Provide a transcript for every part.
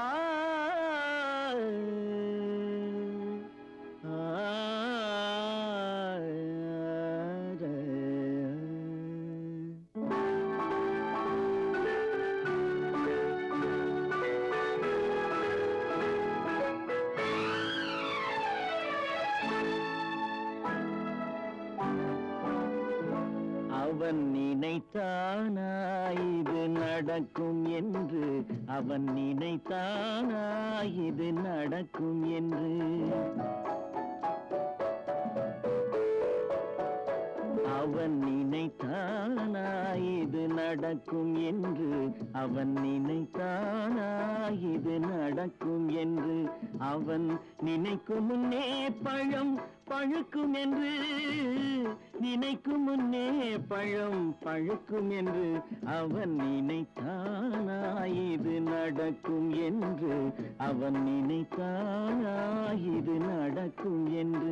Ah. அவன் நினைத்தானா இது நடக்கும் என்று. அவன் நினைத்தானா இது நடக்கும் என்று. அவன் நினைத்தானா நடக்கும் என்று அவன் நினைத்தானா? இது நடக்கும் என்று அவன் நினைக்கும் முன்னே பழம் பழுக்கும் என்று நினைக்கும் முன்னே பழம் பழுக்கும் என்று அவன் நினைத்தானா? இது நடக்கும் என்று அவன் நினைத்தானா? இது நடக்கும் என்று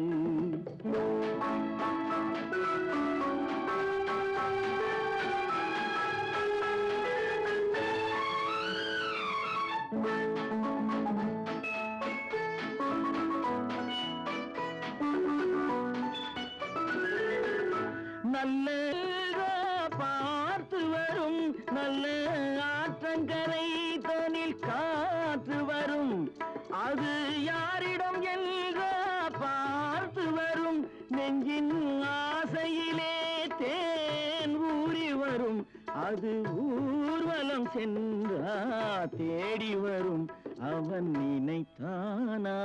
நல்ல பார்த்து வரும். நல்ல ஆற்றங்கரை தனில் காத்து வரும். அது யாரிடம் என்ற பார்த்து வரும். நெஞ்சின் ஆசையிலே தேன் ஊறி வரும். அது ஊர்வலம் சென்றா தேடி வரும். அவன் நினைத்தானா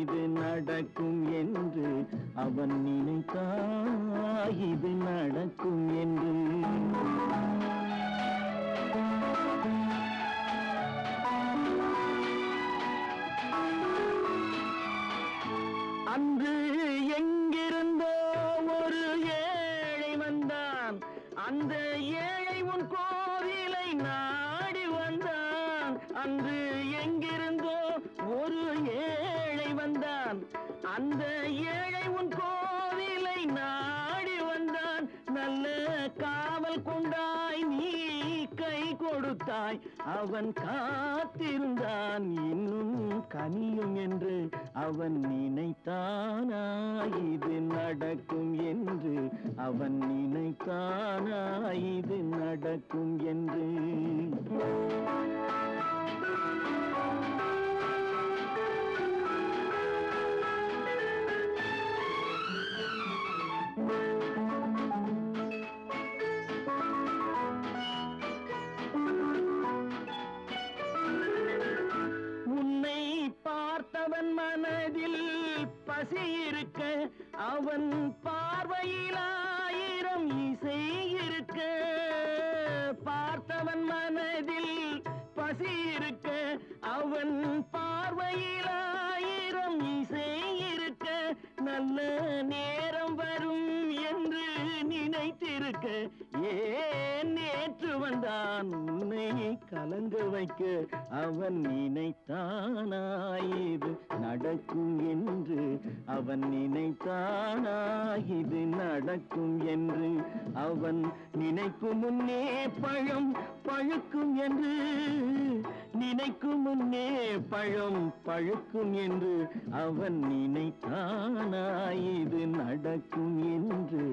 இது நடக்கும் என்று அவன் நினைத்தான். இது நடக்கும் என்று அன்று எங்கிருந்தோ ஒரு ஏழை வந்தான். அந்த ஏழை உன் கோவிலை நாடி வந்தான். அன்று எங்கிருந்தோ ஒரு ஏழை வந்தான். அந்த ஏழை காவல் கொண்டாய் நீ கை கொடுத்தாய். அவன் காத்திருந்தான் இன்னும் கனியும் என்று. அவன் நினைத்தானா இது நடக்கும் என்று. அவன் நினைத்தானா இது நடக்கும் என்று. பசி இருக்க அவன் பார்வையில் ஆயிரம் இசை இருக்க. பார்த்தவன் மனதில் பசி இருக்க அவன் பார்வையில் ஆயிரம் இசை இருக்க. நல்ல நேரம் வரும். என்று நினைத்திருக்க ஏன் நேற்று வந்தான்? உன்னை கலங்க வைக்க அவன் நினைத்தானாயிது. நடக்கும் என்று அவன் நினைத்தானாகிது நடக்கும் என்று அவன் நினைக்கும் முன்னே பழம் பழுக்கும் என்று நினைக்கும் முன்னே பழம் பழுக்கும் என்று அவன் நினைத்தானா இது நடக்கும் என்று